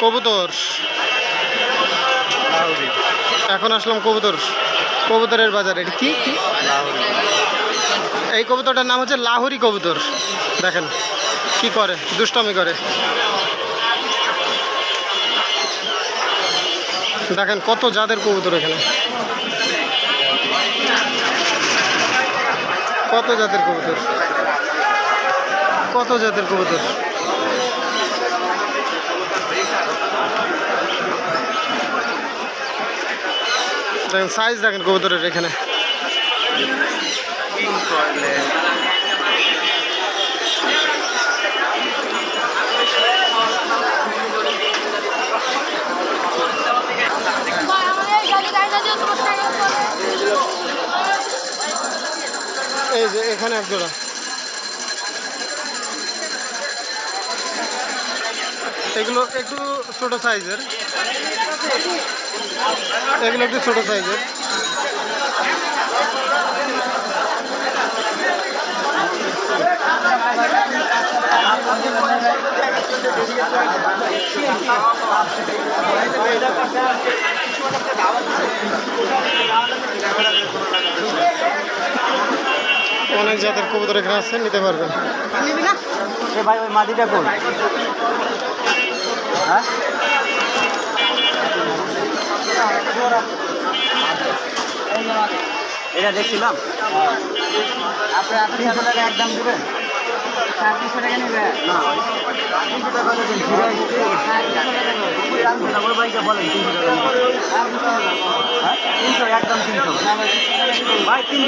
কবুতর। এখন আসলাম কবুতর। কবুতরের বাজারে। এটা কি? কি? এই কবুতরটার নাম হচ্ছে লাহোরি কবুতর। দেখেন কি করে? দুষ্টমি করে। দেখেন কত জাতের কবুতর এখানে। কত জাতের কবুতর? কত জাতের কবুতর? দেখেন সাইজ দেখেন কবুতরের এখানে। এই যে এখানে এক জোড়া। এগুলো একটু ছোট সাইজের। এগুলো একটু ছোট সাইজের। অনেক জাতের কবুতর এখানে আছে, নিতে পারবেন। ভাই, ওই মাদিটা কোন? হ্যাঁ এটা দেখছিলাম। আপনি আপনি টাকা একদম দেবেন টাকা নেবে না তিনশো। টাকা দেবেন ওই ভাইকে বলেন তিনশো টাকা তিনশো একদম তিনশো ভাই তিনশো